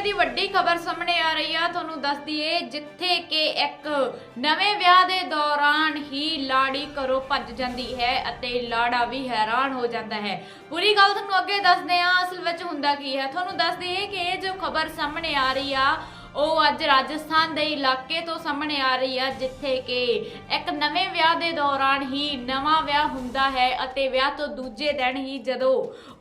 ਸਮੇਂ ਦੀ ਵੱਡੀ ਖਬਰ ਸਾਹਮਣੇ ਆ ਰਹੀ ਆ, ਤੁਹਾਨੂੰ ਦੱਸ ਦਈਏ, ਜਿੱਥੇ ਕਿ ਇੱਕ ਨਵੇਂ ਵਿਆਹ ਦੇ ਦੌਰਾਨ ਹੀ ਲਾੜੀ ਘਰੋਂ ਭੱਜ ਜਾਂਦੀ ਹੈ ਅਤੇ ਲਾੜਾ ਵੀ ਹੈਰਾਨ ਹੋ ਜਾਂਦਾ ਹੈ। ਪੂਰੀ ਗੱਲ ਤੁਹਾਨੂੰ ਅੱਗੇ ਦੱਸਦੇ ਆ ਅਸਲ ਵਿੱਚ ਹੁੰਦਾ ਕੀ ਹੈ? ਤੁਹਾਨੂੰ ਦੱਸ ਦਈਏ ਕਿ ਇਹ ਜੋ ਖਬਰ ਸਾਹਮਣੇ ਆ ਰਹੀ ਆ ਉਹ ਅੱਜ ਰਾਜਸਥਾਨ ਦੇ ਇਲਾਕੇ ਤੋਂ ਸਾਹਮਣੇ ਆ ਰਹੀ ਹੈ ਜਿੱਥੇ ਕਿ ਇੱਕ ਨਵੇਂ ਵਿਆਹ ਦੇ ਦੌਰਾਨ ਹੀ ਨਵਾਂ ਵਿਆਹ ਹੁੰਦਾ ਹੈ ਅਤੇ ਵਿਆਹ ਤੋਂ ਦੂਜੇ ਦਿਨ ਹੀ ਜਦੋਂ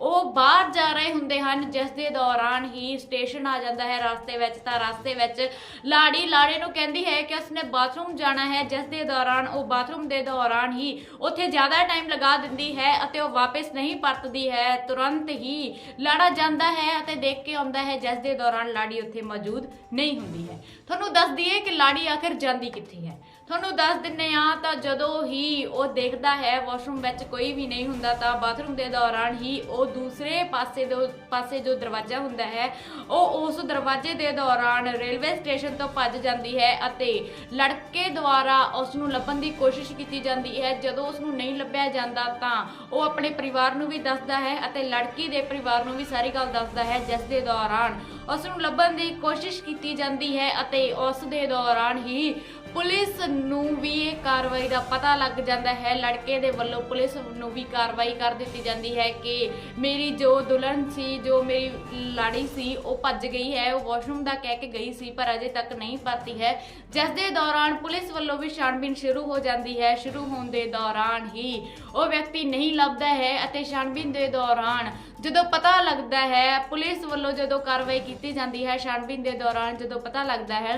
ਉਹ ਬਾਹਰ ਜਾ ਰਹੇ ਹੁੰਦੇ ਹਨ, ਜਿਸ ਦੇ ਦੌਰਾਨ ਹੀ ਸਟੇਸ਼ਨ ਆ ਜਾਂਦਾ ਹੈ ਰਸਤੇ ਵਿੱਚ, ਤਾਂ ਰਸਤੇ ਵਿੱਚ ਲਾੜੀ ਲਾੜੇ ਨੂੰ ਕਹਿੰਦੀ ਹੈ ਕਿ ਉਸਨੇ ਬਾਥਰੂਮ ਜਾਣਾ ਹੈ, ਜਿਸ ਦੇ ਦੌਰਾਨ ਉਹ ਬਾਥਰੂਮ ਦੇ ਦੌਰਾਨ ਹੀ ਉੱਥੇ ਜ਼ਿਆਦਾ ਟਾਈਮ ਲਗਾ ਦਿੰਦੀ ਹੈ ਅਤੇ ਉਹ ਵਾਪਸ ਨਹੀਂ ਪਰਤਦੀ ਹੈ, ਤੁਰੰਤ ਹੀ ਲਾੜਾ ਜਾਂਦਾ ਹੈ ਅਤੇ ਦੇਖ ਕੇ ਆਉਂਦਾ ਹੈ, ਜਿਸ ਦੇ ਦੌਰਾਨ ਲਾੜੀ ਉੱਥੇ ਮੌਜੂਦ ਨਹੀਂ ਹੁੰਦੀ ਹੈ। ਤੁਹਾਨੂੰ ਦੱਸ ਦਈਏ ਕਿ ਲਾੜੀ ਆਖਿਰ ਜਾਂਦੀ ਕਿੱਥੇ ਹੈ? ਤੁਹਾਨੂੰ ਦੱਸ ਦਿੰਨੇ ਆ ਤਾਂ ਜਦੋਂ ਹੀ ਉਹ ਦੇਖਦਾ ਹੈ ਵਾਸ਼ਰੂਮ ਵਿੱਚ ਕੋਈ ਵੀ ਨਹੀਂ ਹੁੰਦਾ ਤਾਂ ਬਾਥਰੂਮ ਦੇ ਦੌਰਾਨ ਹੀ ਉਹ ਦੂਸਰੇ ਪਾਸੇ ਦੇ ਪਾਸੇ ਜੋ ਦਰਵਾਜ਼ਾ ਹੁੰਦਾ ਹੈ, ਉਹ ਉਸ ਦਰਵਾਜ਼ੇ ਦੇ ਦੌਰਾਨ ਰੇਲਵੇ ਸਟੇਸ਼ਨ ਤੋਂ ਭੱਜ ਜਾਂਦੀ ਹੈ ਅਤੇ ਲੜਕੇ ਦੁਆਰਾ ਉਸ ਨੂੰ ਲੱਭਣ ਦੀ ਕੋਸ਼ਿਸ਼ ਕੀਤੀ ਜਾਂਦੀ ਹੈ। ਜਦੋਂ ਉਸ ਨੂੰ ਨਹੀਂ ਲੱਭਿਆ ਜਾਂਦਾ ਤਾਂ ਉਹ ਆਪਣੇ ਪਰਿਵਾਰ ਨੂੰ ਵੀ ਦੱਸਦਾ ਹੈ ਅਤੇ ਲੜਕੀ ਦੇ ਪਰਿਵਾਰ ਨੂੰ ਵੀ ਸਾਰੀ ਗੱਲ ਦੱਸਦਾ ਹੈ, ਜਿਸ ਦੇ ਦੌਰਾਨ ਉਸ ਨੂੰ ਲੱਭਣ ਦੀ ਕੋਸ਼ਿਸ਼ ਕੀਤੀ ਜਾਂਦੀ ਹੈ ਅਤੇ ਉਸ ਦੇ ਦੌਰਾਨ ਹੀ ਪੁਲਿਸ ਨੂੰ ਵੀ ਇਹ ਕਾਰਵਾਈ ਦਾ ਪਤਾ ਲੱਗ ਜਾਂਦਾ ਹੈ। ਲੜਕੇ ਦੇ ਵੱਲੋਂ ਪੁਲਿਸ ਨੂੰ ਵੀ ਕਾਰਵਾਈ ਕਰ ਦਿੱਤੀ ਜਾਂਦੀ ਹੈ ਕਿ ਮੇਰੀ ਜੋ ਦੁਲਹਨ ਸੀ, ਜੋ ਮੇਰੀ ਲਾੜੀ ਸੀ, ਉਹ ਭੱਜ ਗਈ ਹੈ। ਉਹ ਵਾਸ਼ਰੂਮ ਦਾ ਕਹਿ ਕੇ ਗਈ ਸੀ, ਪਰ ਅਜੇ ਤੱਕ ਨਹੀਂ ਪਰਤੀ ਹੈ। ਜਿਸ ਦੇ ਦੌਰਾਨ ਪੁਲਿਸ ਵੱਲੋਂ ਵੀ ਛਾਣਬੀਨ ਸ਼ੁਰੂ ਹੋ ਜਾਂਦੀ ਹੈ। ਸ਼ੁਰੂ ਹੋਣ ਦੇ ਦੌਰਾਨ ਹੀ ਉਹ ਵਿਅਕਤੀ ਨਹੀਂ ਲੱਭਦਾ ਹੈ ਅਤੇ ਛਾਣਬੀਨ ਦੇ ਦੌਰਾਨ ਜਦੋਂ ਪਤਾ ਲੱਗਦਾ ਹੈ, ਪੁਲਿਸ ਵੱਲੋਂ ਜਦੋਂ ਕਾਰਵਾਈ ਕੀਤੀ ਜਾਂਦੀ ਹੈ ਛਾਣਬੀਨ ਦੇ ਦੌਰਾਨ ਜਦੋਂ ਪਤਾ ਲੱਗਦਾ ਹੈ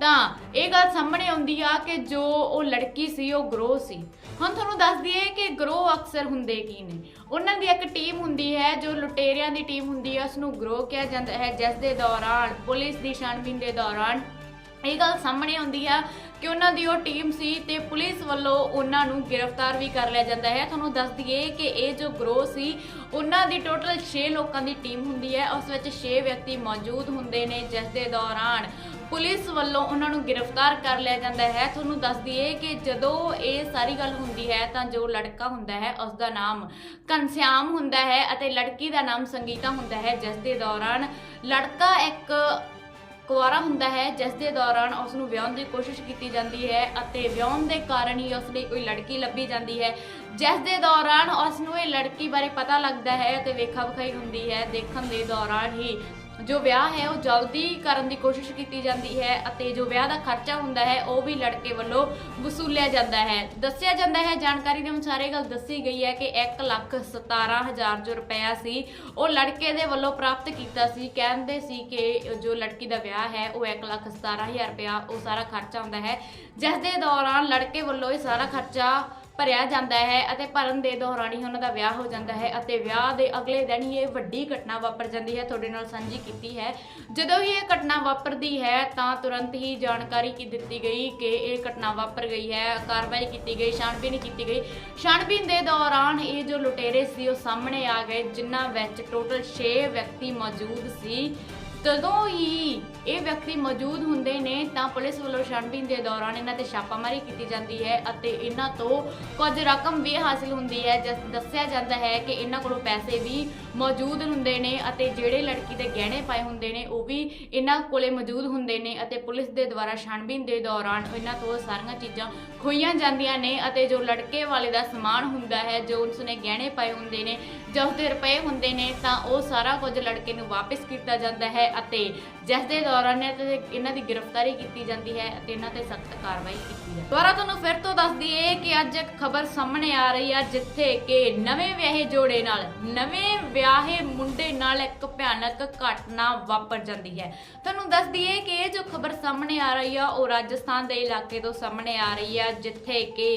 ਤਾਂ ਇਹ ਗੱਲ ਸਾਹਮਣੇ ਆਉਂਦੀ ਆ ਕਿ ਜੋ ਉਹ ਲੜਕੀ ਸੀ, ਉਹ ਗਰੋਹ ਸੀ। ਹੁਣ ਤੁਹਾਨੂੰ ਦੱਸ ਦਈਏ ਕਿ ਗਰੋਹ ਅਕਸਰ ਹੁੰਦੇ ਕੀ ਨੇ। ਉਹਨਾਂ ਦੀ ਇੱਕ ਟੀਮ ਹੁੰਦੀ ਹੈ, ਜੋ ਲੁਟੇਰਿਆਂ ਦੀ ਟੀਮ ਹੁੰਦੀ ਹੈ ਉਸ ਨੂੰ ਗਰੋਹ ਕਿਹਾ ਜਾਂਦਾ ਹੈ। ਜਿਸ ਦੇ ਦੌਰਾਨ, ਪੁਲਿਸ ਦੀ ਛਾਣਬੀਨ ਦੇ ਦੌਰਾਨ ਇਹ ਗੱਲ ਸਾਹਮਣੇ ਆਉਂਦੀ ਆ ਕਿ ਉਹਨਾਂ ਦੀ ਉਹ ਟੀਮ ਸੀ ਤੇ ਪੁਲਿਸ ਵੱਲੋਂ ਉਹਨਾਂ ਨੂੰ ਗ੍ਰਿਫਤਾਰ ਵੀ ਕਰ ਲਿਆ ਜਾਂਦਾ ਹੈ। ਤੁਹਾਨੂੰ ਦੱਸ ਦਈਏ ਕਿ ਇਹ ਜੋ ਗਰੋਹ ਸੀ, ਉਹਨਾਂ ਦੀ ਟੋਟਲ 6 ਲੋਕਾਂ ਦੀ ਟੀਮ ਹੁੰਦੀ ਹੈ। ਉਸ ਵਿੱਚ 6 ਵਿਅਕਤੀ ਮੌਜੂਦ ਹੁੰਦੇ ਨੇ, ਜਿਸ ਦੇ ਦੌਰਾਨ ਪੁਲਿਸ ਵੱਲੋਂ ਉਹਨਾਂ ਨੂੰ ਗ੍ਰਿਫਤਾਰ ਕਰ ਲਿਆ ਜਾਂਦਾ ਹੈ। ਤੁਹਾਨੂੰ ਦੱਸ ਦਈਏ ਕਿ ਜਦੋਂ ਇਹ ਸਾਰੀ ਗੱਲ ਹੁੰਦੀ ਹੈ, ਤਾਂ ਜੋ ਲੜਕਾ ਹੁੰਦਾ ਹੈ ਉਸ ਦਾ ਨਾਮ ਘਨਸ਼ਿਆਮ ਹੁੰਦਾ ਹੈ ਅਤੇ ਲੜਕੀ ਦਾ ਨਾਮ ਸੰਗੀਤਾ ਹੁੰਦਾ ਹੈ, ਜਿਸ ਦੇ ਦੌਰਾਨ ਲੜਕਾ ਇੱਕ ਕੁਆਰਾ ਹੁੰਦਾ ਹੈ, ਜਿਸ ਦੇ ਦੌਰਾਨ ਉਸ ਨੂੰ ਵਿਆਹਣ ਦੀ ਕੋਸ਼ਿਸ਼ ਕੀਤੀ ਜਾਂਦੀ ਹੈ ਅਤੇ ਵਿਆਹਣ ਦੇ ਕਾਰਨ ਹੀ ਉਸ ਲਈ ਕੋਈ ਲੜਕੀ ਲੱਭੀ ਜਾਂਦੀ ਹੈ। ਜਿਸ ਦੇ ਦੌਰਾਨ ਉਸ ਨੂੰ ਇਹ ਲੜਕੀ ਬਾਰੇ ਪਤਾ ਲੱਗਦਾ ਹੈ ਅਤੇ ਵੇਖਾ ਵਿਖਾਈ ਹੁੰਦੀ ਹੈ। ਦੇਖਣ ਦੇ ਦੌਰਾਨ ਹੀ ਜੋ ਵਿਆਹ ਹੈ, ਉਹ ਜਲਦੀ ਕਰਨ ਦੀ ਕੋਸ਼ਿਸ਼ ਕੀਤੀ ਜਾਂਦੀ ਹੈ ਅਤੇ ਜੋ ਵਿਆਹ ਦਾ ਖਰਚਾ ਹੁੰਦਾ ਹੈ, ਉਹ ਵੀ ਲੜਕੇ ਵੱਲੋਂ ਵਸੂਲਿਆ ਜਾਂਦਾ ਹੈ। ਦੱਸਿਆ ਜਾਂਦਾ ਹੈ, ਜਾਣਕਾਰੀ ਦੇ ਅਨੁਸਾਰ ਇਹ ਗੱਲ ਦੱਸੀ ਗਈ ਹੈ ਕਿ 1 ਲੱਖ 17000 ਜੋ ਰੁਪਇਆ ਸੀ, ਉਹ ਲੜਕੇ ਦੇ ਵੱਲੋਂ ਪ੍ਰਾਪਤ ਕੀਤਾ ਸੀ। ਕਹਿੰਦੇ ਸੀ ਕਿ ਜੋ ਲੜਕੀ ਦਾ ਵਿਆਹ ਹੈ, ਉਹ 1 ਲੱਖ 17000 ਰੁਪਇਆ, ਉਹ ਸਾਰਾ ਖਰਚਾ ਹੁੰਦਾ ਹੈ। ਜਿਸ ਦੇ ਦੌਰਾਨ ਲੜਕੇ ਵੱਲੋਂ ਇਹ ਸਾਰਾ ਖਰਚਾ ਭਰਿਆ ਜਾਂਦਾ ਹੈ ਅਤੇ ਭਰਨ ਦੇ ਦੌਰਾਨ ਹੀ ਉਹਨਾਂ ਦਾ ਵਿਆਹ ਹੋ ਜਾਂਦਾ ਹੈ ਅਤੇ ਵਿਆਹ ਦੇ ਅਗਲੇ ਦਿਨ ਹੀ ਇਹ ਵੱਡੀ ਘਟਨਾ ਵਾਪਰ ਜਾਂਦੀ ਹੈ, ਤੁਹਾਡੇ ਨਾਲ ਸਾਂਝੀ ਕੀਤੀ ਹੈ। ਜਦੋਂ ਹੀ ਇਹ ਘਟਨਾ ਵਾਪਰਦੀ ਹੈ, ਤਾਂ ਤੁਰੰਤ ਹੀ ਜਾਣਕਾਰੀ ਕੀ ਦਿੱਤੀ ਗਈ ਕਿ ਇਹ ਘਟਨਾ ਵਾਪਰ ਗਈ ਹੈ, ਕਾਰਵਾਈ ਕੀਤੀ ਗਈ ਛਾਣਬੀਨ ਕੀਤੀ ਗਈ। ਛਾਣਬੀਨ ਦੇ ਦੌਰਾਨ ਇਹ ਜੋ ਲੁਟੇਰੇ ਸੀ, ਉਹ ਸਾਹਮਣੇ ਆ ਗਏ, ਜਿਨ੍ਹਾਂ ਵਿੱਚ ਟੋਟਲ 6 ਵਿਅਕਤੀ ਮੌਜੂਦ ਸੀ। ਜਦੋਂ ਹੀ ਇਹ ਵਿਅਕਤੀ ਮੌਜੂਦ ਹੁੰਦੇ ਨੇ, ਤਾਂ ਪੁਲਿਸ ਵੱਲੋਂ ਛਾਣਬੀਨ ਦੇ ਦੌਰਾਨ ਇਹਨਾਂ ਤੇ ਛਾਪਾਮਾਰੀ ਕੀਤੀ ਜਾਂਦੀ ਹੈ ਅਤੇ ਇਹਨਾਂ ਤੋਂ ਕੁਝ ਰਕਮ ਵੀ ਹਾਸਿਲ ਹੁੰਦੀ ਹੈ, ਜਿਸ ਦੱਸਿਆ ਜਾਂਦਾ ਹੈ ਕਿ ਇਹਨਾਂ ਕੋਲੋਂ ਪੈਸੇ ਵੀ ਮੌਜੂਦ ਹੁੰਦੇ ਨੇ ਅਤੇ ਜਿਹੜੇ ਲੜਕੀ ਦੇ ਗਹਿਣੇ ਪਾਏ ਹੁੰਦੇ ਨੇ, ਉਹ ਵੀ ਇਹਨਾਂ ਕੋਲੇ ਮੌਜੂਦ ਹੁੰਦੇ ਨੇ ਅਤੇ ਪੁਲਿਸ ਦੇ ਦੁਆਰਾ ਛਾਣਬੀਨ ਦੇ ਦੌਰਾਨ ਇਹਨਾਂ ਤੋਂ ਸਾਰੀਆਂ ਚੀਜ਼ਾਂ ਖੋਈਆਂ ਜਾਂਦੀਆਂ ਨੇ ਅਤੇ ਜੋ ਲੜਕੇ ਵਾਲੇ ਦਾ ਸਮਾਨ ਹੁੰਦਾ ਹੈ, ਜੋ ਉਸਨੇ ਗਹਿਣੇ ਪਾਏ ਹੁੰਦੇ ਨੇ ਜਾਂ ਉਸਦੇ ਰੁਪਏ ਹੁੰਦੇ ਨੇ ਤਾਂ ਉਹ ਸਾਰਾ ਕੁਝ ਲੜਕੇ ਨੂੰ ਵਾਪਸ ਕੀਤਾ ਜਾਂਦਾ ਹੈ ਅਤੇ ਜਿਸ ਦੇ ਦੌਰਾਨ ਇਹਨਾਂ ਦੀ ਗ੍ਰਿਫਤਾਰੀ ਕੀਤੀ ਜਾਂਦੀ ਹੈ ਅਤੇ ਇਹਨਾਂ ਤੇ ਸਖਤ ਕਾਰਵਾਈ ਕੀਤੀ ਹੈ। ਦੁਬਾਰਾ ਤੁਹਾਨੂੰ ਫਿਰ ਤੋਂ ਦੱਸ ਦਈਏ ਕਿ ਅੱਜ ਇੱਕ ਖਬਰ ਸਾਹਮਣੇ ਆ ਰਹੀ ਹੈ ਜਿੱਥੇ ਕਿ ਨਵੇਂ ਵਿਆਹੇ ਜੋੜੇ ਨਾਲ, ਨਵੇਂ ਵਿਆਹੇ ਮੁੰਡੇ ਨਾਲ ਇੱਕ ਭਿਆਨਕ ਘਟਨਾ ਵਾਪਰ ਜਾਂਦੀ ਹੈ। ਤੁਹਾਨੂੰ ਦੱਸ ਦਈਏ ਕਿ ਇਹ ਜੋ ਖਬਰ ਸਾਹਮਣੇ ਆ ਰਹੀ ਆ, ਉਹ ਰਾਜਸਥਾਨ ਦੇ ਇਲਾਕੇ ਤੋਂ ਸਾਹਮਣੇ ਆ ਰਹੀ ਆ, ਜਿੱਥੇ ਕਿ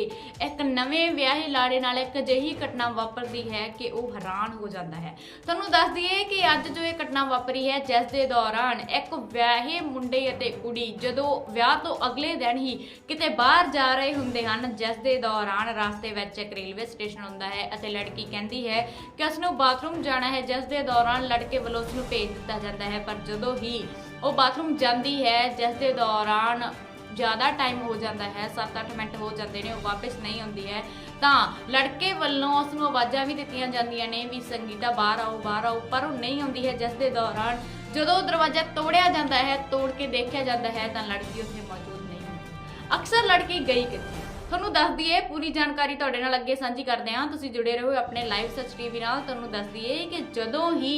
ਇੱਕ ਨਵੇਂ ਵਿਆਹੇ ਲਾੜੇ ਨਾਲ ਇੱਕ ਅਜਿਹੀ ਘਟਨਾ ਵਾਪਰਦੀ ਹੈ ਕਿ ਉਹ ਹੈਰਾਨ ਹੋ ਜਾਂਦਾ ਹੈ। ਤੁਹਾਨੂੰ ਦੱਸ ਦਈਏ ਕਿ ਅੱਜ ਜੋ ਇਹ ਘਟਨਾ ਵਾਪਰੀ ਹੈ, ਜਿਸ ਦੇ ਦੌਰਾਨ ਇੱਕ ਵਿਆਹੇ ਮੁੰਡੇ ਅਤੇ ਕੁੜੀ ਜਦੋਂ ਵਿਆਹ ਤੋਂ ਅਗਲੇ ਦਿਨ ਹੀ ਕਿਤੇ ਬਾਹਰ ਜਾ ਰਹੇ ਹੁੰਦੇ ਹਨ, ਜਿਸ ਦੇ ਦੌਰਾਨ ਰਸਤੇ ਵਿੱਚ ਇੱਕ ਰੇਲਵੇ ਸਟੇਸ਼ਨ ਹੁੰਦਾ ਹੈ ਅਤੇ ਲੜਕੀ ਕਹਿੰਦੀ ਹੈ ਕਿ ਉਸ ਨੂੰ ਬਾਥਰੂਮ ਜਾਣਾ ਹੈ, ਜਿਸ ਦੇ ਦੌਰਾਨ ਲੜਕੇ ਵੱਲੋਂ ਉਸ ਨੂੰ ਭੇਜ ਦਿੱਤਾ ਜਾਂਦਾ ਹੈ। ਪਰ ਜਦੋਂ ਹੀ ਉਹ ਬਾਥਰੂਮ ਜਾਂਦੀ ਹੈ, ਜਿਸ ਦੇ ਦੌਰਾਨ ਜ਼ਿਆਦਾ ਟਾਈਮ ਹੋ ਜਾਂਦਾ ਹੈ 7-8 ਮਿੰਟ ਹੋ ਜਾਂਦੇ ਨੇ, ਉਹ ਵਾਪਸ ਨਹੀਂ ਆਉਂਦੀ ਹੈ। ਤਾਂ ਲੜਕੇ ਵੱਲੋਂ ਉਸ ਨੂੰ ਆਵਾਜ਼ਾਂ ਵੀ ਦਿੱਤੀਆਂ ਜਾਂਦੀਆਂ ਨੇ ਵੀ ਸੰਗੀਤਾ ਬਾਹਰ ਆਓ ਬਾਹਰ ਆਓ, ਪਰ ਉਹ ਨਹੀਂ ਆਉਂਦੀ ਹੈ ਜਿਸ ਦੇ ਦੌਰਾਨ ਜਦੋਂ ਉਹ ਦਰਵਾਜ਼ਾ ਤੋੜਿਆ ਜਾਂਦਾ ਹੈ, ਤੋੜ ਕੇ ਦੇਖਿਆ ਜਾਂਦਾ ਹੈ, ਤਾਂ ਲੜਕੀ ਉੱਥੇ ਮੌਜੂਦ ਨਹੀਂ ਹੁੰਦੀ। ਅਕਸਰ ਲੜਕੀ ਗਈ ਕਿੱਥੇ? ਤੁਹਾਨੂੰ ਦੱਸ ਦਈਏ, ਪੂਰੀ ਜਾਣਕਾਰੀ ਤੁਹਾਡੇ ਨਾਲ ਅੱਗੇ ਸਾਂਝੀ ਕਰਦੇ ਹਾਂ। ਤੁਸੀਂ ਜੁੜੇ ਰਹੋ ਆਪਣੇ ਲਾਈਵ ਸੱਚ ਟੀਵੀ ਨਾਲ। ਤੁਹਾਨੂੰ ਦੱਸ ਦਈਏ ਕਿ ਜਦੋਂ ਹੀ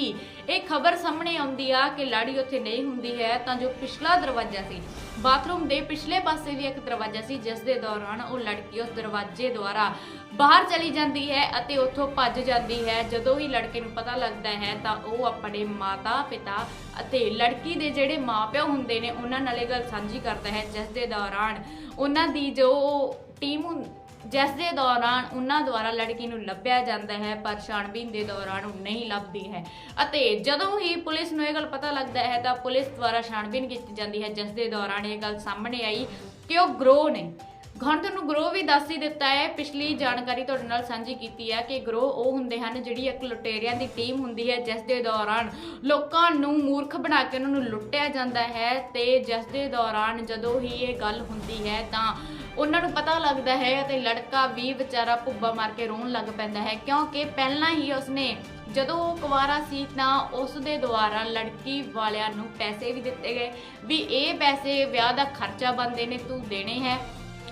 ਇਹ ਖਬਰ ਸਾਹਮਣੇ ਆਉਂਦੀ ਆ ਕਿ ਲਾੜੀ ਉੱਥੇ ਨਹੀਂ ਹੁੰਦੀ ਹੈ, ਤਾਂ ਜੋ ਪਿਛਲਾ ਦਰਵਾਜ਼ਾ ਸੀ, ਬਾਥਰੂਮ ਦੇ ਪਿਛਲੇ ਪਾਸੇ ਵੀ ਇੱਕ ਦਰਵਾਜ਼ਾ ਸੀ, ਜਿਸ ਦੇ ਦੌਰਾਨ ਉਹ ਲੜਕੀ ਉਸ ਦਰਵਾਜ਼ੇ ਦੁਆਰਾ ਬਾਹਰ ਚਲੀ ਜਾਂਦੀ ਹੈ ਅਤੇ ਉੱਥੋਂ ਭੱਜ ਜਾਂਦੀ ਹੈ। ਜਦੋਂ ਹੀ ਲੜਕੇ ਨੂੰ ਪਤਾ ਲੱਗਦਾ ਹੈ, ਤਾਂ ਉਹ ਆਪਣੇ ਮਾਤਾ ਪਿਤਾ ਅਤੇ ਲੜਕੀ ਦੇ ਜਿਹੜੇ ਮਾਪਿਓ ਹੁੰਦੇ ਨੇ, ਉਹਨਾਂ ਨਾਲ ਇਹ ਗੱਲ ਸਾਂਝੀ ਕਰਦਾ ਹੈ, ਜਿਸ ਦੇ ਦੌਰਾਨ ਉਹਨਾਂ ਦੀ ਜੋ ਟੀਮ ਜਿਸ ਦੇ ਦੌਰਾਨ ਉਹਨਾਂ ਦੁਆਰਾ ਲੜਕੀ ਨੂੰ ਲੱਭਿਆ ਜਾਂਦਾ ਹੈ, ਪਰ ਛਾਣਬੀਨ ਦੇ ਦੌਰਾਨ ਉਹ ਨਹੀਂ ਲੱਭਦੀ ਹੈ। ਅਤੇ ਜਦੋਂ ਹੀ ਪੁਲਿਸ ਨੂੰ ਇਹ ਗੱਲ ਪਤਾ ਲੱਗਦਾ ਹੈ, ਤਾਂ ਪੁਲਿਸ ਦੁਆਰਾ ਛਾਣਬੀਨ ਕੀਤੀ ਜਾਂਦੀ ਹੈ। ਜਿਸ ਦੇ ਦੌਰਾਨ ਇਹ ਗੱਲ ਸਾਹਮਣੇ ਆਈ ਕਿ ਉਹ ਗਰੋ ਨੇ। ਹੁਣ ਤੁਹਾਨੂੰ ਗਰੋ ਵੀ ਦੱਸ ਹੀ ਦਿੱਤਾ ਹੈ। ਪਿਛਲੀ ਜਾਣਕਾਰੀ ਤੁਹਾਡੇ ਨਾਲ ਸਾਂਝੀ ਕੀਤੀ ਹੈ ਕਿ ਗਰੋ ਉਹ ਹੁੰਦੇ ਹਨ ਜਿਹੜੀ ਇੱਕ ਲੁਟੇਰਿਆਂ ਦੀ ਟੀਮ ਹੁੰਦੀ ਹੈ, ਜਿਸ ਦੇ ਦੌਰਾਨ ਲੋਕਾਂ ਨੂੰ ਮੂਰਖ ਬਣਾ ਕੇ ਉਹਨਾਂ ਨੂੰ ਲੁੱਟਿਆ ਜਾਂਦਾ ਹੈ ਤੇ ਜਿਸ ਦੇ ਦੌਰਾਨ ਜਦੋਂ ਹੀ ਇਹ ਗੱਲ ਹੁੰਦੀ ਹੈ, ਤਾਂ ਉਹਨਾਂ ਨੂੰ ਪਤਾ ਲੱਗਦਾ ਹੈ ਅਤੇ ਲੜਕਾ ਵੀ ਵਿਚਾਰਾ ਭੁੱਬਾ ਮਾਰ ਕੇ ਰੋਣ ਲੱਗ ਪੈਂਦਾ ਹੈ, ਕਿਉਂਕਿ ਪਹਿਲਾਂ ਹੀ ਉਸਨੇ ਜਦੋਂ ਉਹ ਕੁਵਾਰਾ ਸੀ ਤਾਂ ਉਸ ਦੇ ਦੁਆਰਾ ਲੜਕੀ ਵਾਲਿਆਂ ਨੂੰ ਪੈਸੇ ਵੀ ਦਿੱਤੇ ਗਏ, ਵੀ ਇਹ ਪੈਸੇ ਵਿਆਹ ਦਾ ਖਰਚਾ ਬੰਦੇ ਨੇ ਤੂੰ ਦੇਣੇ ਹੈ।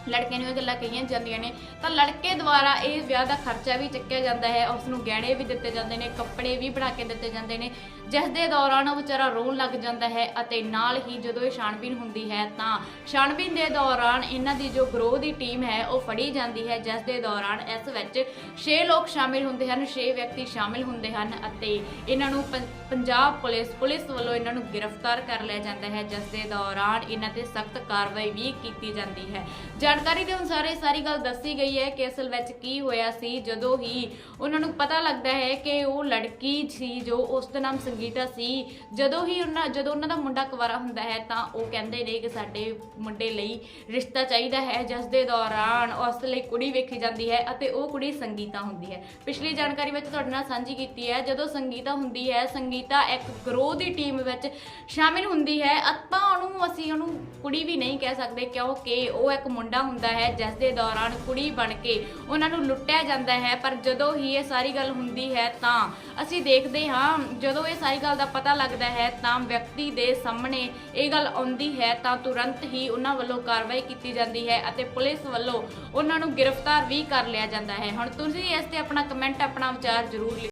ਲੜਕੇ ਨੂੰ ਇਹ ਗੱਲਾਂ ਕਹੀਆਂ ਜਾਂਦੀਆਂ ਨੇ, ਤਾਂ ਲੜਕੇ ਦੁਆਰਾ ਇਹ ਵਿਆਹ ਦਾ ਖਰਚਾ ਵੀ ਚੱਕਿਆ ਜਾਂਦਾ ਹੈ ਉਸ ਨੂੰ ਗਹਿਣੇ ਵੀ ਦਿੱਤੇ ਜਾਂਦੇ ਨੇ, ਕੱਪੜੇ ਵੀ ਬਣਾ ਕੇ ਦਿੱਤੇ ਜਾਂਦੇ ਨੇ ਜਿਸ ਦੇ ਦੌਰਾਨ ਉਹ ਵਿਚਾਰਾ ਰੋਣ ਲੱਗ ਜਾਂਦਾ ਹੈ ਅਤੇ ਨਾਲ ਹੀ ਜਦੋਂ ਇਹ ਛਾਣਬੀਨ ਹੁੰਦੀ ਹੈ ਤਾਂ ਛਾਣਬੀਨ ਦੇ ਦੌਰਾਨ ਇਹਨਾਂ ਦੀ ਜੋ ਗਰੋਹ ਦੀ ਟੀਮ ਹੈ ਉਹ ਫੜੀ ਜਾਂਦੀ ਹੈ, ਜਿਸ ਦੇ ਦੌਰਾਨ ਇਸ ਵਿੱਚ 6 ਲੋਕ ਸ਼ਾਮਿਲ ਹੁੰਦੇ ਹਨ 6 ਵਿਅਕਤੀ ਸ਼ਾਮਿਲ ਹੁੰਦੇ ਹਨ ਅਤੇ ਇਹਨਾਂ ਨੂੰ ਪੰ- ਪੰਜਾਬ ਪੁਲਿਸ ਪੁਲਿਸ ਵੱਲੋਂ ਇਹਨਾਂ ਨੂੰ ਗ੍ਰਿਫਤਾਰ ਕਰ ਲਿਆ ਜਾਂਦਾ ਹੈ, ਜਿਸ ਦੇ ਦੌਰਾਨ ਇਹਨਾਂ ਤੇ ਸਖਤ ਕਾਰਵਾਈ ਵੀ ਕੀਤੀ ਜਾਂਦੀ ਹੈ। ਜਾਣਕਾਰੀ ਦੇ ਅਨੁਸਾਰ ਇਹ ਸਾਰੀ ਗੱਲ ਦੱਸੀ ਗਈ ਹੈ ਕਿ ਅਸਲ ਵਿੱਚ ਕੀ ਹੋਇਆ ਸੀ, ਜਦੋਂ ਹੀ ਉਹਨਾਂ ਨੂੰ ਪਤਾ ਲੱਗਦਾ ਹੈ ਕਿ ਉਹ ਲੜਕੀ ਸੀ ਜੋ ਉਸ ਦਾ ਨਾਮ ਸੰਗੀਤਾ ਸੀ। ਜਦੋਂ ਹੀ ਉਹਨਾਂ ਜਦੋਂ ਉਹਨਾਂ ਦਾ ਮੁੰਡਾ ਕੁਵਾਰਾ ਹੁੰਦਾ ਹੈ ਤਾਂ ਉਹ ਕਹਿੰਦੇ ਨੇ ਕਿ ਸਾਡੇ ਮੁੰਡੇ ਲਈ ਰਿਸ਼ਤਾ ਚਾਹੀਦਾ ਹੈ, ਜਿਸ ਦੇ ਦੌਰਾਨ ਉਸ ਲਈ ਕੁੜੀ ਵੇਖੀ ਜਾਂਦੀ ਹੈ ਅਤੇ ਉਹ ਕੁੜੀ ਸੰਗੀਤਾ ਹੁੰਦੀ ਹੈ। ਪਿਛਲੀ ਜਾਣਕਾਰੀ ਵਿੱਚ ਤੁਹਾਡੇ ਨਾਲ ਸਾਂਝੀ ਕੀਤੀ ਹੈ, ਜਦੋਂ ਸੰਗੀਤਾ ਹੁੰਦੀ ਹੈ, ਸੰਗੀਤਾ ਇੱਕ ਗਰੋਹ ਦੀ ਟੀਮ ਵਿੱਚ ਸ਼ਾਮਿਲ ਹੁੰਦੀ ਹੈ ਆਪਾਂ ਉਹਨੂੰ ਅਸੀਂ ਉਹਨੂੰ ਕੁੜੀ ਵੀ ਨਹੀਂ ਕਹਿ ਸਕਦੇ ਕਿਉਂਕਿ ਉਹ ਇੱਕ ਮੁੰਡਾ ਹੁੰਦਾ ਹੈ, ਜਿਸ ਦੇ ਦੌਰਾਨ ਕੁੜੀ ਬਣ ਕੇ ਉਹਨਾਂ ਨੂੰ ਲੁੱਟਿਆ ਜਾਂਦਾ ਹੈ। ਪਰ ਜਦੋਂ ਹੀ ਇਹ ਸਾਰੀ ਗੱਲ ਹੁੰਦੀ ਹੈ ਤਾਂ ਅਸੀਂ ਦੇਖਦੇ ਹਾਂ, ਜਦੋਂ ਇਹ ਸਾਰੀ ਗੱਲ ਦਾ ਪਤਾ ਲੱਗਦਾ ਹੈ, ਤਾਂ ਵਿਅਕਤੀ ਦੇ ਸਾਹਮਣੇ ਇਹ ਗੱਲ ਆਉਂਦੀ ਹੈ, ਤਾਂ ਤੁਰੰਤ ਹੀ ਉਹਨਾਂ ਵੱਲੋਂ ਕਾਰਵਾਈ ਕੀਤੀ ਜਾਂਦੀ ਹੈ ਅਤੇ ਪੁਲਿਸ ਵੱਲੋਂ ਉਹਨਾਂ ਨੂੰ ਗ੍ਰਿਫਤਾਰ ਵੀ ਕਰ ਲਿਆ ਜਾਂਦਾ ਹੈ। ਹੁਣ ਤੁਸੀਂ ਇਸ ਤੇ ਆਪਣਾ ਕਮੈਂਟ ਆਪਣਾ ਵਿਚਾਰ ਜ਼ਰੂਰ ਲਿਖੋ